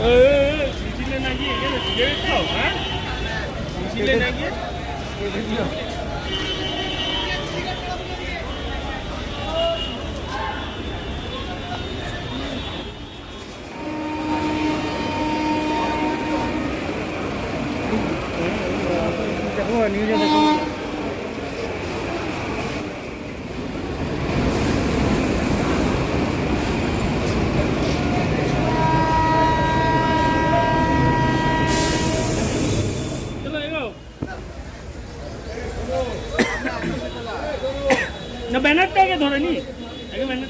ơi chỉ lên này lên chỉ lên này 기? চলো এগো না ব্যানারটা আগে ধরে নি আগে ব্যানার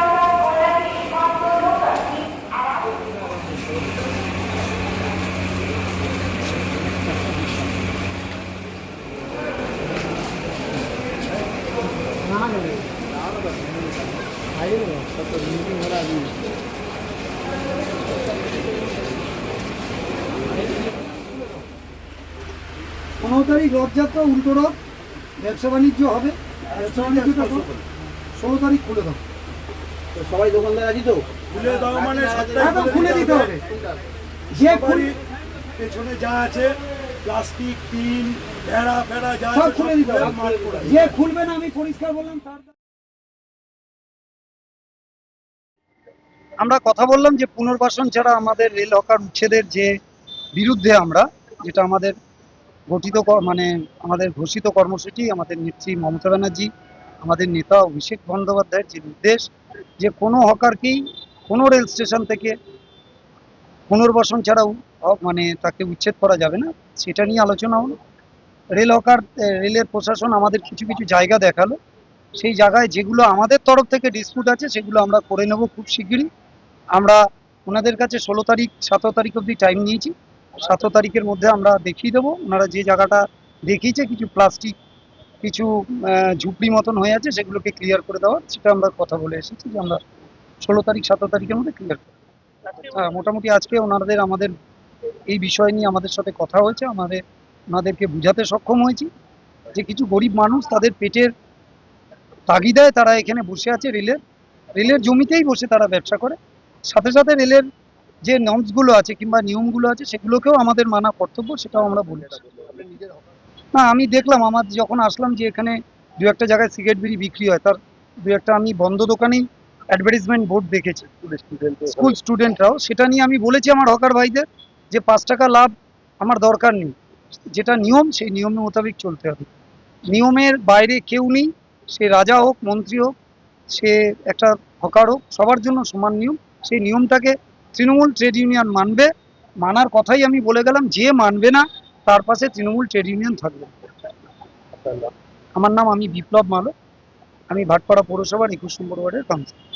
পনেরো তারিখ রথযাত্রা উল্টো রথ ব্যবসা বাণিজ্য হবে। ব্যবসা বাণিজ্যটা করো। ষোলো তারিখ খুলে দাও। সবাই দোকানদার আছি তো? খুলে দাও মানে খুলে দিতে হবে। যে পেছনে যা আছে প্লাস্টিক টিন ভেড়া ফেড়া যা সব খুলে দিতে হবে। মাল করে যে খুলবে না আমি পরিষ্কার বললাম তার আমরা কথা বললাম যে পুনর্বাসন ছাড়া আমাদের রেল হকার উচ্ছেদের যে বিরুদ্ধে আমরা, যেটা আমাদের গঠিত মানে আমাদের ঘোষিত কর্মসূচি, আমাদের নেত্রী মমতা ব্যানার্জি, আমাদের নেতা অভিষেক বন্দ্যোপাধ্যায়ের যে নির্দেশ, যে কোনো হকারকেই কোনো রেল স্টেশন থেকে পুনর্বাসন ছাড়াও মানে তাকে উচ্ছেদ করা যাবে না, সেটা নিয়ে আলোচনা হলো। রেল হকার রেলের প্রশাসন আমাদের কিছু কিছু জায়গা দেখাল। সেই জায়গায় যেগুলো আমাদের তরফ থেকে ডিসপুট আছে, সেগুলো আমরা করে নেব খুব শিগগিরই। আমরা ওনাদের কাছে ষোলো তারিখ, সতেরো তারিখ অবধি টাইম নিয়েছি। সতেরো তারিখের মধ্যে আমরা দেখিয়ে দেবো। ওনারা যে জায়গাটা দেখিয়েছে, কিছু প্লাস্টিক কিছু ঝুপড়ি মতন হয়ে আছে, সেগুলোকে ক্লিয়ার করে দেওয়ার, সেটা আমরা কথা বলে এসেছি যে আমরা ষোলো তারিখ, সতেরো তারিখের মধ্যে ক্লিয়ার করব হ্যাঁ মোটামুটি আজকে ওনাদের, আমাদের এই বিষয় নিয়ে আমাদের সাথে কথা হয়েছে। আমাদের, ওনাদেরকে বুঝাতে সক্ষম হয়েছি যে কিছু গরিব মানুষ তাদের পেটের তাগিদায় তারা এখানে বসে আছে, রেলের রেলের জমিতেই বসে তারা ব্যবসা করে। সাথে সাথে রেলের যে নর্মসগুলো আছে কিংবা নিয়মগুলো আছে সেগুলোকেও আমাদের মানা কর্তব্য সেটাও আমরা বলেছি না আমি দেখলাম আমার যখন আসলাম যে এখানে দু একটা জায়গায় সিগারেট বিড়ি বিক্রি হয় তার দু একটা আমি বন্ধ দোকানেই অ্যাডভার্টিজমেন্ট বোর্ড দেখেছি। স্কুল স্টুডেন্টরাও সেটা নিয়ে আমি বলেছি আমার হকার ভাইদের যে পাঁচ টাকা লাভ আমার দরকার নেই। যেটা নিয়ম সেই নিয়ম মোতাবেক চলতে হবে। নিয়মের বাইরে কেউ নেই সে রাজা হোক মন্ত্রী হোক সে একটা হকার হোক সবার জন্য সমান নিয়ম। সেই নিয়মটাকে তৃণমূল ট্রেড ইউনিয়ন মানবে। মানার কথাই আমি বলে গেলাম, যে মানবে না, তার পাশে তৃণমূল ট্রেড ইউনিয়ন থাকবে। আমার নাম আমি বিপ্লব মালো আমি ভাটপাড়া পৌরসভার একুশ নম্বর ওয়ার্ডের কাউন্সিলর।